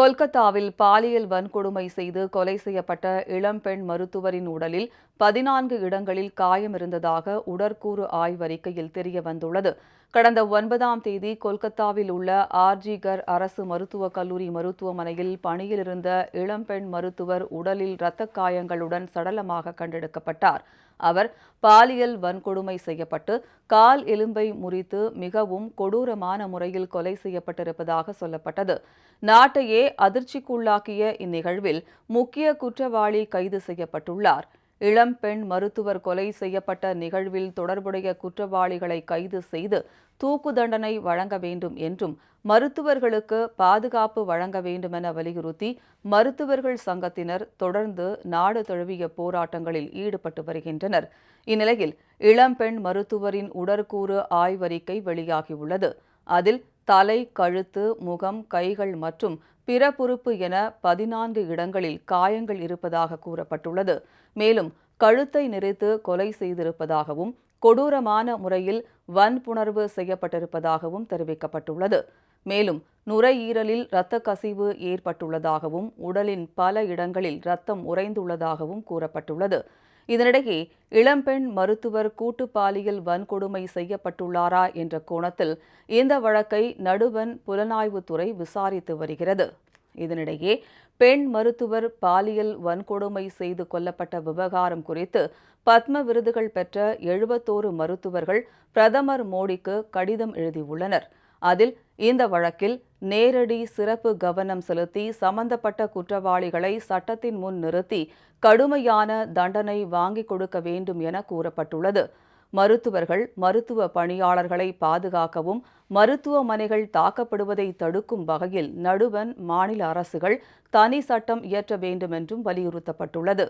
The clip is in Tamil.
கொல்கத்தாவில் பாலியல் வன்கொடுமை செய்து கொலை செய்யப்பட்ட இளம்பெண் மருத்துவரின் உடலில் பதினான்கு இடங்களில் காயம் இருந்ததாக உடற்கூறு ஆய்வறிக்கையில் தெரிய வந்துள்ளது கடந்த ஒன்பதாம் தேதி கொல்கத்தாவில் உள்ள ஆர்ஜிகர் அரசு மருத்துவக் கல்லூரி மருத்துவமனையில் பணியிலிருந்த இளம்பெண் மருத்துவர் உடலில் இரத்த காயங்களுடன் சடலமாக கண்டெடுக்கப்பட்டார். அவர் பாலியல் வன்கொடுமை செய்யப்பட்டு கால் எலும்பை முறித்து மிகவும் கொடூரமான முறையில் கொலை செய்யப்பட்டிருப்பதாக சொல்லப்பட்டது. நாட்டையே அதிர்ச்சிக்குள்ளாக்கிய இந்நிகழ்வில் முக்கிய குற்றவாளி கைது செய்யப்பட்டுள்ளார். இளம் பெண் மருத்துவர் கொலை செய்யப்பட்ட நிகழ்வில் தொடர்புடைய குற்றவாளிகளை கைது செய்து தூக்கு தண்டனை வழங்க வேண்டும் என்றும் மருத்துவர்களுக்கு பாதுகாப்பு வழங்க வேண்டுமென வலியுறுத்தி மருத்துவர்கள் சங்கத்தினர் தொடர்ந்து நாடு தழுவிய போராட்டங்களில் ஈடுபட்டு வருகின்றனர். இந்நிலையில் இளம்பெண் மருத்துவரின் உடற்கூறு ஆய்வறிக்கை வெளியாகியுள்ளது. அதில் தலை கழுத்து முகம் கைகள் மற்றும் பிறப்புறுப்பு என பதினான்கு இடங்களில் காயங்கள் இருப்பதாக கூறப்பட்டுள்ளது. மேலும் கழுத்தை நெரித்து கொலை செய்திருப்பதாகவும் கொடூரமான முறையில் வன்புணர்வு செய்யப்பட்டிருப்பதாகவும் தெரிவிக்கப்பட்டுள்ளது. மேலும் நுரையீரலில் இரத்த கசிவு ஏற்பட்டுள்ளதாகவும் உடலின் பல இடங்களில் இரத்தம் உறைந்துள்ளதாகவும் கூறப்பட்டுள்ளது. இதனிடையே இளம்பெண் மருத்துவர் கூட்டு பாலியல் வன்கொடுமை செய்யப்பட்டுள்ளாரா என்ற கோணத்தில் இந்த வழக்கை நடுவன் புலனாய்வுத்துறை விசாரித்து வருகிறது. இதனிடையே பெண் மருத்துவர் பாலியல் வன்கொடுமை செய்து கொல்லப்பட்ட விவகாரம் குறித்து பத்ம விருதுகள் பெற்ற எழுபத்தோரு மருத்துவர்கள் பிரதமர் மோடிக்கு கடிதம் எழுதியுள்ளனர். அதில் இந்த வழக்கில் நேரடி சிறப்பு கவனம் செலுத்தி சம்பந்தப்பட்ட குற்றவாளிகளை சட்டத்தின் முன் நிறுத்தி கடுமையான தண்டனை வாங்கிக் கொடுக்க வேண்டும் என கூறப்பட்டுள்ளது. மருத்துவர்கள் மருத்துவ பணியாளர்களை பாதுகாக்கவும் மருத்துவமனைகள் தாக்கப்படுவதை தடுக்கும் வகையில் நடுவன் மாநில அரசுகள் தனி சட்டம் இயற்ற வேண்டும் என்றும் வலியுறுத்தப்பட்டுள்ளது.